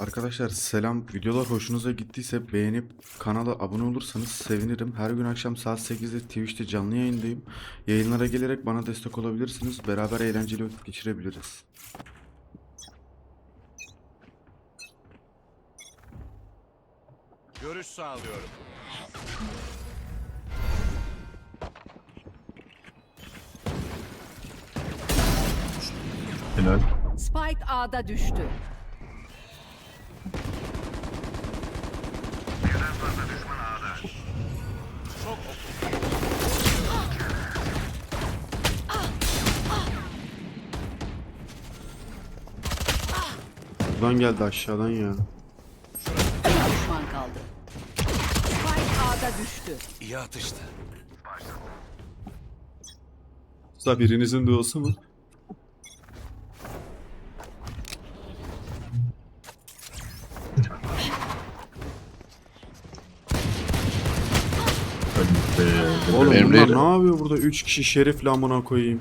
Arkadaşlar selam. Videolar hoşunuza gittiyse beğenip kanala abone olursanız sevinirim. Her gün akşam saat 8'de Twitch'te canlı yayındayım. Yayınlara gelerek bana destek olabilirsiniz. Beraber eğlenceli vakit geçirebiliriz. Görüş sağlıyorum. Helal. Spike A'da düştü. Buradan geldi aşağıdan ya. Bir düşman kaldı. Spike A'da düştü. İyi atıştı. Usta birinizin duosu mu? Oğlum Benim bunlar değil. ne yapıyor burada? 3 kişi şerifle amına koyayım.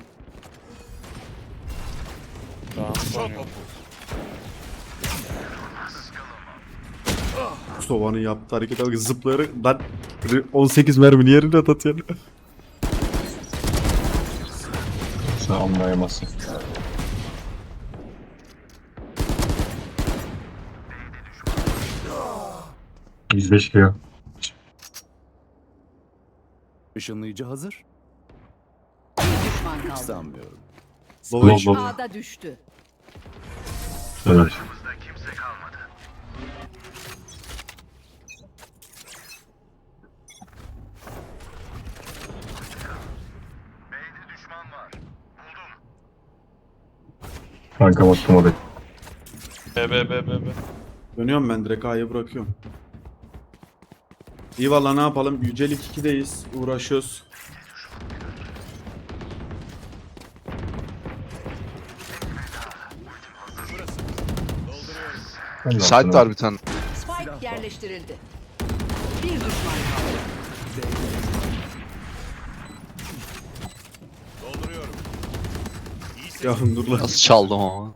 Çok oku. Mustafa'nın yaptığı hareket bak zıplayarak lan 18 mermini yerine atıyor. Sen anlayamazsın. Yüz beş kilo. Işınlayıcı hazır. Bir düşman kaldı. Sanmıyorum. Bol bol. A'da düştü. Evet. Kanka baktım oraya. B B B B B. Dönüyorum ben direkt A'ya bırakıyorum. İyi valla ne yapalım? Yücelik 2'deyiz. Uğraşıyoruz. Sonra- var bir tane. Spike yerleştirildi. Bir düşman kaldı. İyi Ya seçim. dur lan. Nasıl çaldım ama.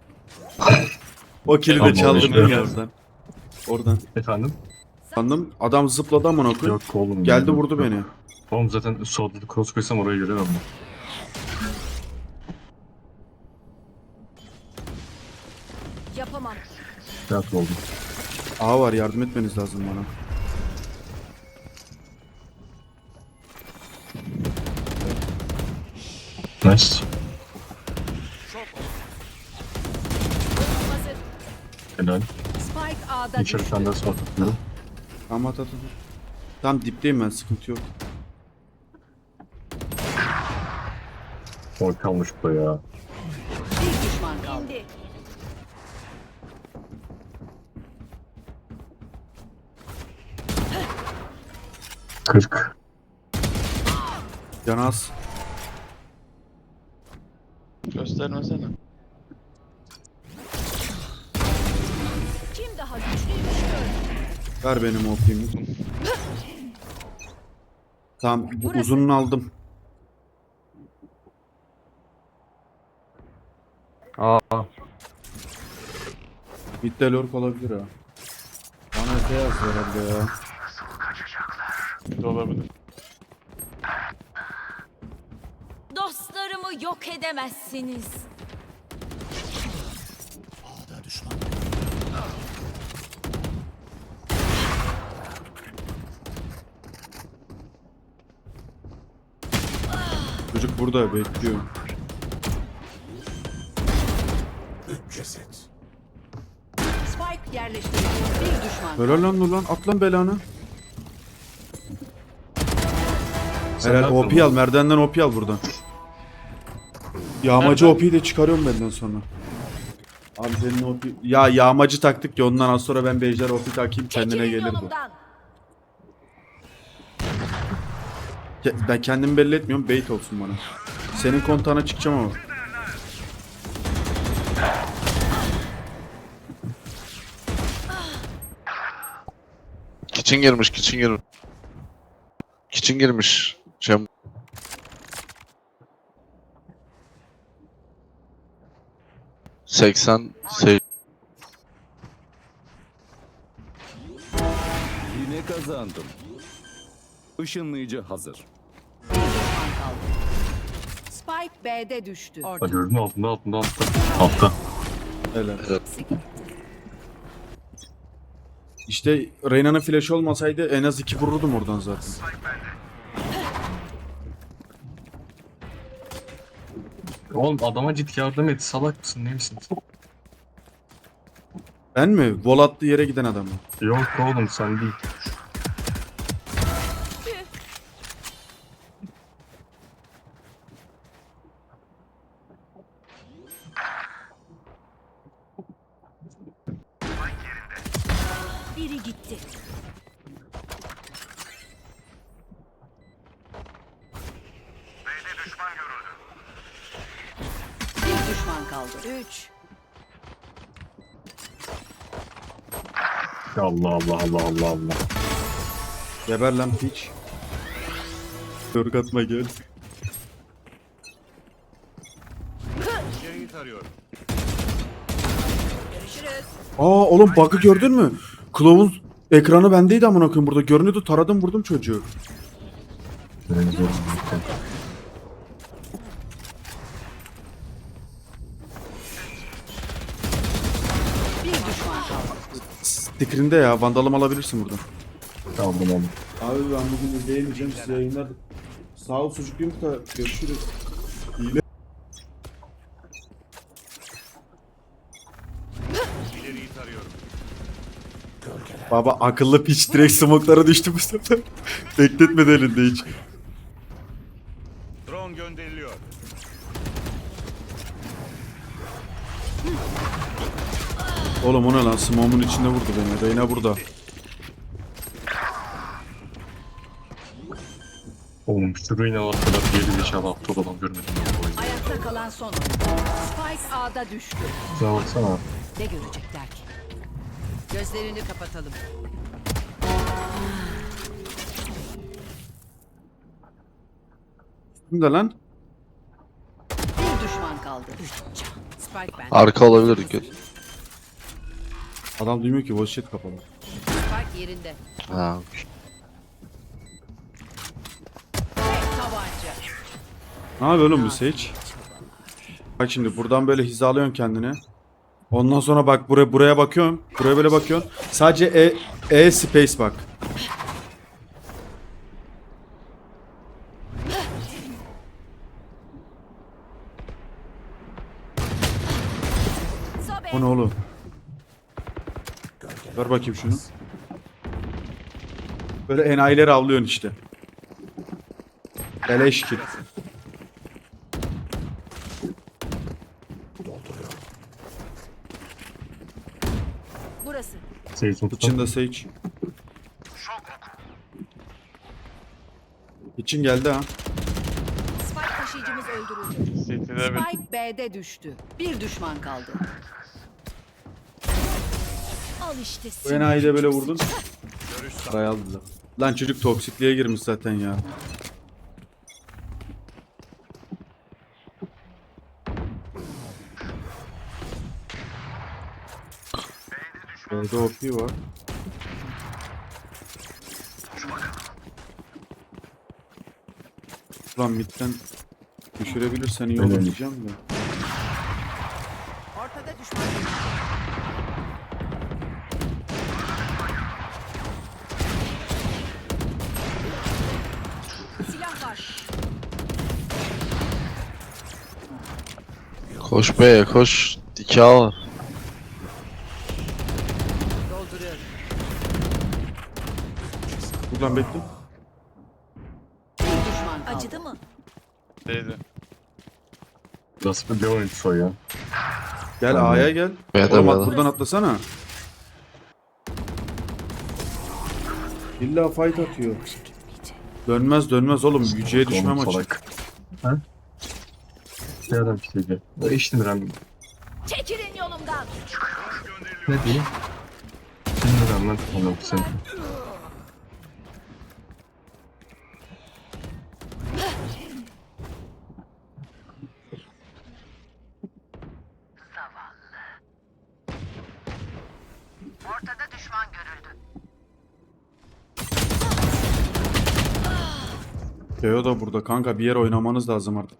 O kili de Tamam, çaldım birazdan. Oradan. Efendim? Sandım adam zıpladı amına koyayım. Yok oğlum. Geldi vurdu beni. Oğlum zaten solda cross koysam oraya göremem ben. Yapamam. Tiyatro oldu. A var yardım etmeniz lazım bana. Nice. Helal. Spike A'da İçeri düştü. tane daha smoke atıyorum. Tamam at at at. Tamam dipteyim ben sıkıntı yok. Smoke kalmış bu ya. Bir düşman kaldı. Kırk. Canaz. Göstermesene. Ver benim OP'mi. Tamam bu uzununu aldım. Bitti lurk olabilir ha. Bana öte yazdı herhalde ya. Olabilir. Dostlarımı yok edemezsiniz. Çocuk burada bekliyor. Spike yerleştirildi. Bir düşman kaldı. Helal lan dur lan at lan belanı. Helal OP al merdivenden OP al buradan. Yağmacı OP'yi de çıkarıyorum benden sonra. Abi senin OP... Ya yağmacı taktık ya ondan az sonra ben Bejder OP takayım kendine Çekilin gelir bu. yolumdan. Ke- Ben kendimi belli etmiyorum bait olsun bana. Senin kontağına çıkacağım ama. Kitchen girmiş, kitchen girmiş. Kitchen girmiş. Cem. Seksen, se Yine kazandım. Işınlayıcı hazır. Bir düşman kaldı. Spike B'de düştü. Ha, gördün mü? altında altında altta. Altta. Helal. İşte Reyna'nın flash olmasaydı en az iki vururdum oradan zaten. Oğlum adama git yardım et. Salak mısın? Ne misin? Ben mi? Vol attığı yere giden adamı. Yok oğlum sen değil. Gitti. Bir düşman kaldı. Üç. Allah Allah Allah Allah Allah. Geber lan piç. Dörk atma gel. Aa oğlum bug'ı gördün mü? Kılavuz ekranı bendeydi amına koyayım burada. Görünüyordu taradım vurdum çocuğu. Kaldı. Sticker'inde ya vandalım alabilirsin buradan. Tamam oğlum. Abi ben bugün izleyemeyeceğim size yayınlar. Sağ ol sucuk yumurta görüşürüz. İleriyi tarıyorum. Baba akıllı piç direkt smoke'lara düştü bu sefer. Bekletmedi elinde hiç. Drone gönderiliyor. Oğlum o ne lan smoke'un içinde vurdu beni. Reyna burada. Oğlum şurayı ne var kadar geri zekalı aptal adam görmedim ben bu oyunu. Ayakta kalan son. Spike A'da düştü. Şuna baksana. Ne görecekler ki? Gözlerini kapatalım. Kimde lan? Bir düşman kaldı. Spike bende. Arka olabilir dikkat. Adam duymuyor ki voice chat kapalı. Spike yerinde. Ha. Tek tabanca. Ne yapıyor oğlum bu Sage? Bak şimdi buradan böyle hizalıyorsun kendini. Ondan sonra bak buraya buraya bakıyorum. Buraya böyle bakıyorsun. Sadece E, e space bak. O ne oğlum? Ver bakayım şunu. Böyle enayileri avlıyorsun işte. Beleş kit. Burası. Seyir tuttu. İçinde Sage. İçin geldi ha. Spike taşıyıcımız öldürüldü. Spike B'de düştü. Bir düşman kaldı. Al işte Bu enayi de böyle vurdun. Parayı aldılar. Lan çocuk toksikliğe girmiş zaten ya. B'de OP var. Lan midden düşürebilirsen iyi olur diyeceğim de. Ortada düşman. Silah var. Koş be koş. Diki al. Dolduruyorum. Buradan bekle. Bir düşman kaldı. Acıdı mı? Nasıl bir oyuncusu o ya? Gel Tamam. A'ya gel. Oğlum at buradan atlasana. İlla fight atıyor. Dönmez dönmez oğlum. Yüceye düşmem Oğlum açık. salak. Ha? Bir adam şeydi. O eştin Ram. Çekilin yolumdan. Ne diyeyim? Senin Ram'dan tanıyorum seni. Ortada düşman Keo da burada. Kanka bir yer oynamanız lazım artık.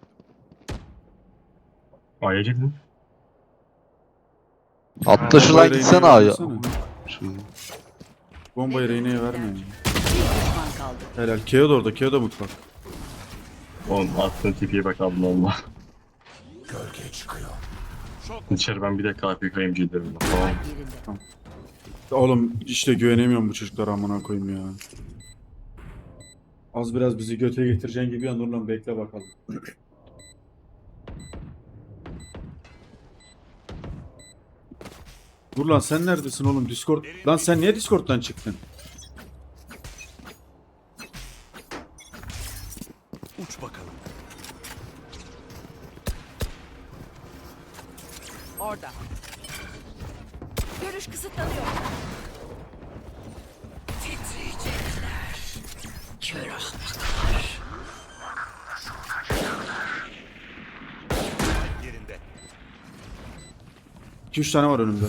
A'ya girdin. Atla Bombayı şuradan Reyna'ya gitsene A'ya. versene. Bombayı Reyna'ya vermeyin. Bir düşman kaldı. Helal. Keo da orada. Keo da mutfak. Oğlum aslında tipiye bak Allah Allah. İçeri ben bir de KPK emci derim. Tamam. Oğlum işte güvenemiyorum bu çocuklara amına koyayım ya. Az biraz bizi göte getireceksin gibi ya Nurlan bekle bakalım. Nurlan sen neredesin oğlum Discord? Lan sen niye Discord'dan çıktın? Uç bakalım. Orada. Görüş kısıtlanıyor. Kör ahmaklar. Yerinde. 2-3 tane var önümde.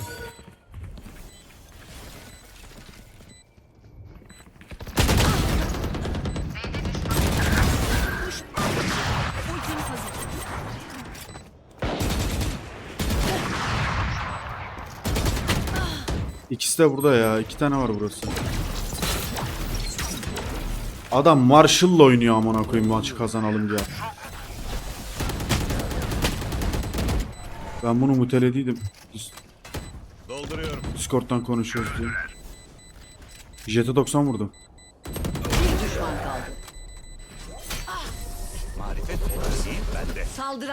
İkisi de burada ya. İki tane var burası. Adam Marshall'la oynuyor amına koyayım maçı kazanalım diye. Ben bunu mutelediydim. Dolduruyorum. Discord'dan konuşuyoruz diye. Jet'e 90 vurdu. Bir düşman kaldı. Marifet ben de. Saldıran